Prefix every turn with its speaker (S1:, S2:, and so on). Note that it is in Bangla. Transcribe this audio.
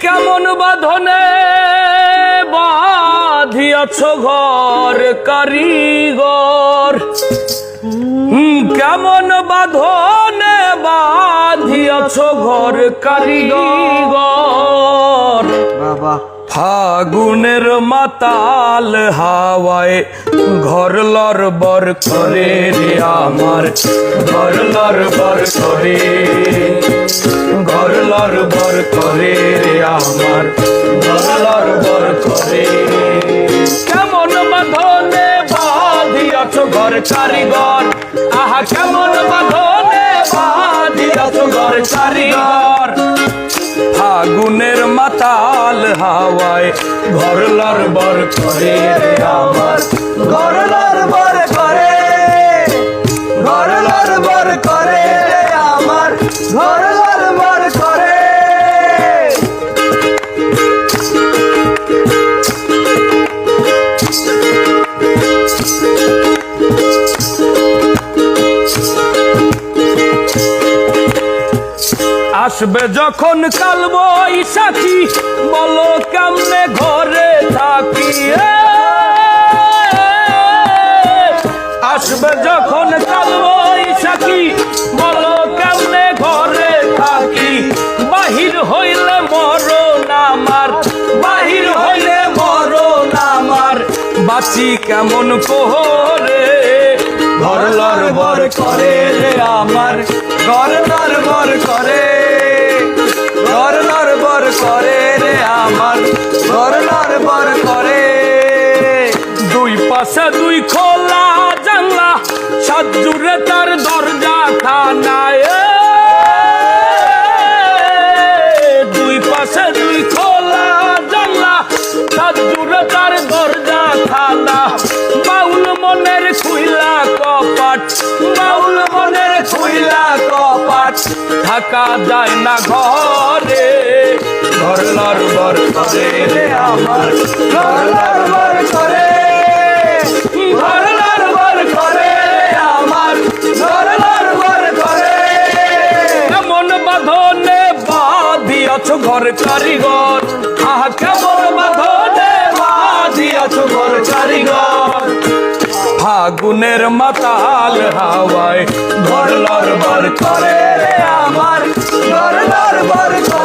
S1: কেমন বাধনে বাধিয়াছ ঘর কারিগর? কেমন বাধনে বাধিয়াছ ঘর কারিগর?
S2: বাবা।
S1: ফাগুনের মাতাল হাওয়ায় ঘর বর করে রে আমার। ঘর বর করে ঘর বর করে আমার ঘর লর বর করে। কেমন বাঁধনে বাঁধিয়াছ ঘর কারিগর আহা, কেমন বাঁধনে বাঁধিয়াছ ঘর কারিগর ফাগুনের মাতাল হাওয়ায় ঘর লর বর করে আমার
S2: ঘর
S1: আসবে যখন কাল বৈশাখী। বলো কেমনে ঘরে থাকি? আসবে যখন কাল বৈশাখী। বলো কেমনে ঘরে থাকি? বাহির হইলে মরণ আমার। বাহির হইলে মরণ আমার। বাঁচি কেমন কোহরে? ঘর লর বর করে আমার।
S2: ঘর
S1: পাশে দুই খোলা জানলা। সাজুরে তার দরজা খানায় দুই পাশে দুই খোলা জানলা সাজুরে তার দরজা খানা বাউল মনের খুইলা কপাট, বাউল মনের খুইলা কপাট। থাকা যায় না ঘরে, ঘর লর বর করে আমার।
S2: ঘর লড়বর করে
S1: বাঁধিয়াছ ঘর কারিগর আহা, কেমন মাধনে আছো ঘর কারিগর ফাগুনের মাতাল হাওয়ায় ঘর লর বর করে
S2: রে আমার। ঘর লড়বর করে